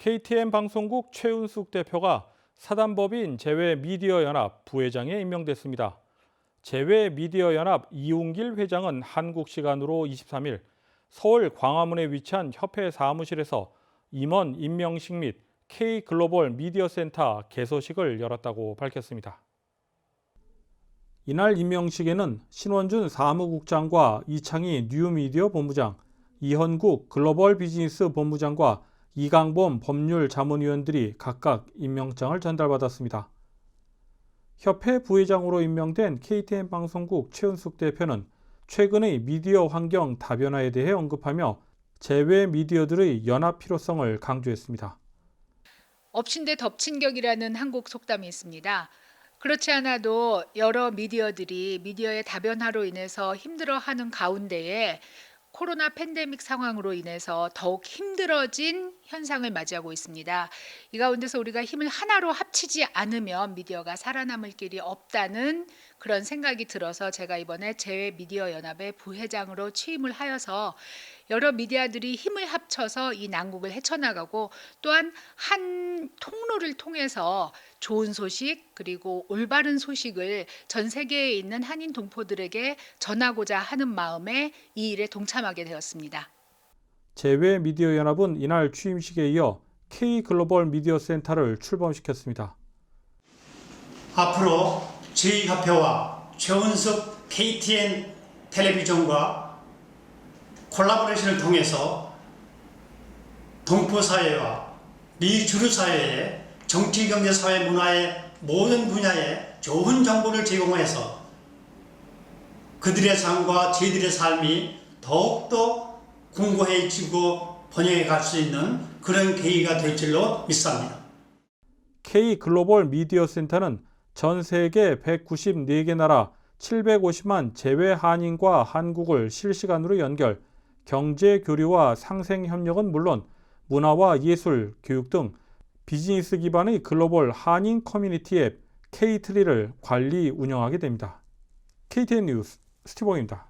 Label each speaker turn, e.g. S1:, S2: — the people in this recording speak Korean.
S1: KTN 방송국 최은숙 대표가 사단법인 제외미디어연합 부회장에 임명됐습니다. 제외미디어연합 이웅길 회장은 한국 시간으로 23일 서울 광화문에 위치한 협회 사무실에서 임원 임명식 및 K 글로벌 미디어 센터 개소식을 열었다고 밝혔습니다. 이날 임명식에는 신원준 사무국장과 이창희 뉴미디어 본부장, 이현국 글로벌 비즈니스 본부장과 이강범 법률 자문위원들이 각각 임명장을 전달받았습니다. 협회 부회장으로 임명된 KTN 방송국 최은숙 대표는 최근의 미디어 환경 다변화에 대해 언급하며 제외 미디어들의 연합 필요성을 강조했습니다.
S2: 엎친 데 덮친 격이라는 한국 속담이 있습니다. 그렇지 않아도 여러 미디어들이 미디어의 다변화로 인해서 힘들어하는 가운데에 코로나 팬데믹 상황으로 인해서 더욱 힘들어진 현상을 맞이하고 있습니다. 이 가운데서 우리가 힘을 하나로 합치지 않으면 미디어가 살아남을 길이 없다는 그런 생각이 들어서 제가 이번에 제외 미디어 연합의 부회장으로 취임을 하여서 여러 미디어들이 힘을 합쳐서 이 난국을 헤쳐나가고 또한 한 통로를 통해서 좋은 소식 그리고 올바른 소식을 전 세계에 있는 한인 동포들에게 전하고자 하는 마음에 이 일에 동참하게 되었습니다.
S1: 제외 미디어 연합은 이날 취임식에 이어 K 글로벌 미디어 센터를 출범시켰습니다.
S3: 앞으로 제2협회와 최은석 KTN 텔레비전과 콜라보레이션을 통해서 동포사회와 미주류 사회의 정치, 경제, 사회, 문화의 모든 분야에 좋은 정보를 제공해서 그들의 삶과 저희들의 삶이 더욱더 궁고해지고 번영해 갈 수 있는 그런 계기가 될 줄로 믿습니다.
S1: K 글로벌 미디어 센터는 전 세계 194개 나라 750만 제외 한인과 한국을 실시간으로 연결, 경제 교류와 상생 협력은 물론 문화와 예술, 교육 등 비즈니스 기반의 글로벌 한인 커뮤니티 앱 K3를 관리 운영하게 됩니다. KTN 뉴스 스티브입니다.